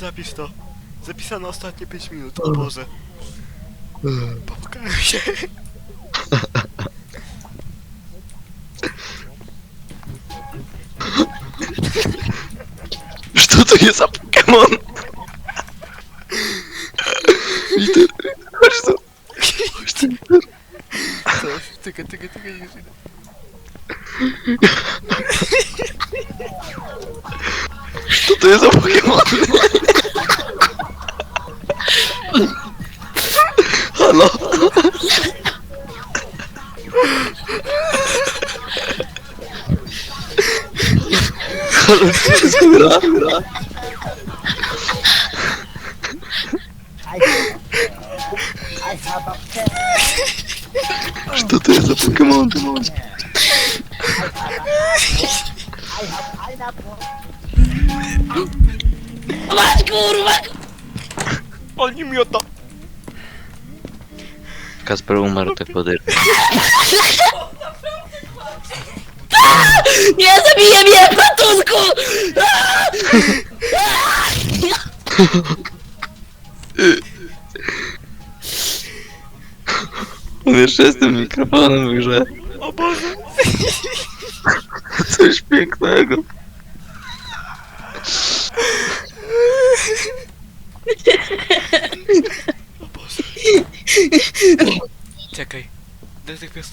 Zapisz to. Zapisano ostatnie 5 minut, o Boże. Popukałem się. Co to jest za Pokémon? Peter, chodź tu. Chodź tu. Tykaj, tykaj, tykaj, już idę. Co to jest za Pokémon? Halo? Halo, gdzie jest gra? gra? I have a pen. Co to jest za Pokémon? Kasper umarł tak poder. Nie zabije mnie, ratunku! On jeszcze jest tym mikrofonem w grze. O Boże. Coś pięknego. Czekaj. Detektyw